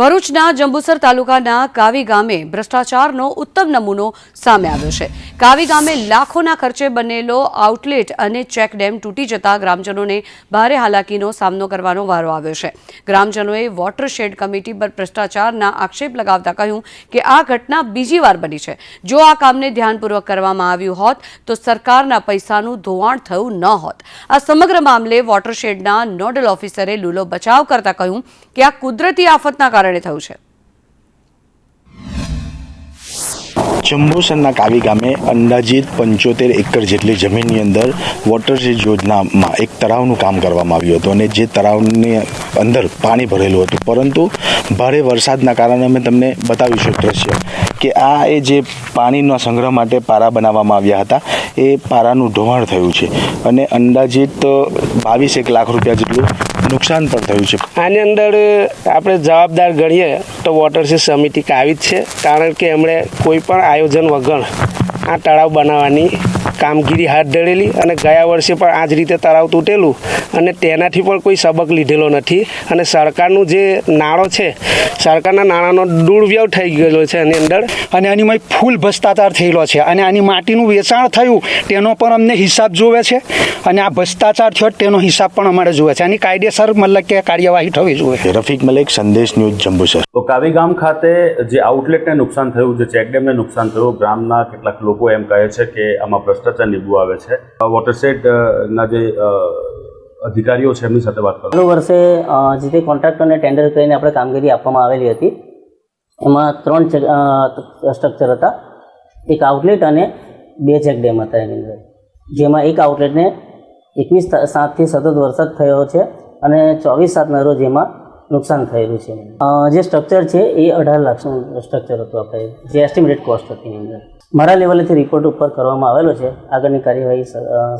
ભરૂચના જંબુસર તાલુકાના કાવી ગામે ભ્રષ્ટાચારનો ઉત્તમ નમૂનો સામે આવ્યો છે. કાવી ગામે લાખોના ખર્ચે બનેલો આઉટલેટ અને ચેક ડેમ તૂટી જતા ગ્રામજનોને ભારે હાલાકીનો સામનો કરવાનો વારો આવ્યો છે. ગ્રામજનોએ વોટરશેડ કમિટી પર ભ્રષ્ટાચારના આક્ષેપ લગાવતા કહ્યું કે આ ઘટના બીજી વાર બની છે. જો આ કામને ધ્યાનપૂર્વક કરવામાં આવ્યું હોત, તો સરકારના પૈસાનું ધોવાણ થયું ન હોત. આ સમગ્ર મામલે વોટરશેડના નોડલ ઓફિસરે લૂલો બચાવ કરતા કહ્યું કે આ કુદરતી આફતના કારણે થયું છે. જંબુસરના કાવી ગામે અંદાજિત પંચોતેર એકર જેટલી જમીનની અંદર વોટરશેડ યોજનામાં એક તળાવનું કામ કરવામાં આવ્યું હતું અને જે તળાવની અંદર પાણી ભરેલું હતું. પરંતુ ભારે વરસાદના કારણે અમે તમને બતાવીશું દ્રશ્ય કે આ એ જે પાણીનો સંગ્રહ માટે પારા બનાવવામાં આવ્યા હતા, એ પારાનું ઢોવાણ થયું છે. અને અંદાજિત બાવીસ એક લાખ રૂપિયા જેટલું નુકસાન પણ થયું છે. આની અંદર આપણે જવાબદાર ગણીએ તો વોટરશેડ સમિતિ કાવી જ છે. કારણ કે એમણે કોઈ પણ આયોજન વગર આ તળાવ બનાવવાની કામગીરી હાથ ધરેલી અને ગયા વર્ષે પણ આ જ રીતે તળાવ તૂટેલું અને તેનાથી પણ કોઈ સબક લીધેલો નથી. અને સરકારનું જે નાણો છે સરકારના નાણાંનો દુર્વ્યવ થઈ ગયેલો છે એની અંદર. અને આનીમાં ફૂલ ભ્રષ્ટાચાર થયેલો છે. અને આની માટીનું વેચાણ થયું તેનો પણ અમને હિસાબ જોવે છે. અને આ ભ્રષ્ટાચાર થયો તેનો હિસાબ પણ અમારે જોવે છે. આની કાયદેસર મતલબ કે કાર્યવાહી થવી જોઈએ. રફીક મલિક સંદેશ ન્યૂઝ જંબુસર તો કાવી ગામ ખાતે જે આઉટલેટને નુકસાન થયું જે ચેકડેમને નુકસાન થયું ગ્રામના કેટલાક લોકો એમ કહે છે કે આમાં ભ્રષ્ટાચાર નીબવું આવે છે. વોટરશેડ ના જે અધિકારીઓ છે, એમની સાથે વાત કરો. ચાલુ વર્ષે જે તે કોન્ટ્રાક્ટરને ટેન્ડર કરીને આપણે કામગીરી આપવામાં આવેલી હતી, એમાં ત્રણ સ્ટ્રક્ચર હતા. એક આઉટલેટ અને બે ચેક ડેમ હતા એની અંદર. જેમાં એક આઉટલેટને એકવીસ સાતથી સતત વરસાદ થયો છે અને ચોવીસ સાતના રોજ એમાં નુકસાન થયેલું છે. જે સ્ટ્રક્ચર છે, એ અઢાર લાખનું સ્ટ્રક્ચર હતું આપણે જે એસ્ટિમેટેડ કોસ્ટ હતી એની અંદર. મારા લેવલેથી રિપોર્ટ ઉપર કરવામાં આવેલો છે. આગળની કાર્યવાહી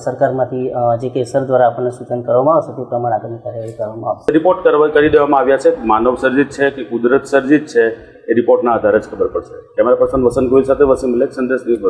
સરકારમાંથી જે કે સર દ્વારા આપણને સૂચન કરવામાં આવશે તે પ્રમાણે આગળની કાર્યવાહી કરવામાં આવશે. રિપોર્ટ કરી દેવામાં આવ્યા છે. માનવ સર્જિત છે કે કુદરત સર્જિત છે એ રિપોર્ટના આધારે જ ખબર પડશે. કેમેરા પર્સન વસંત ગોહિલ સાથે વસીમ મલેક સંદેશ ન્યૂઝ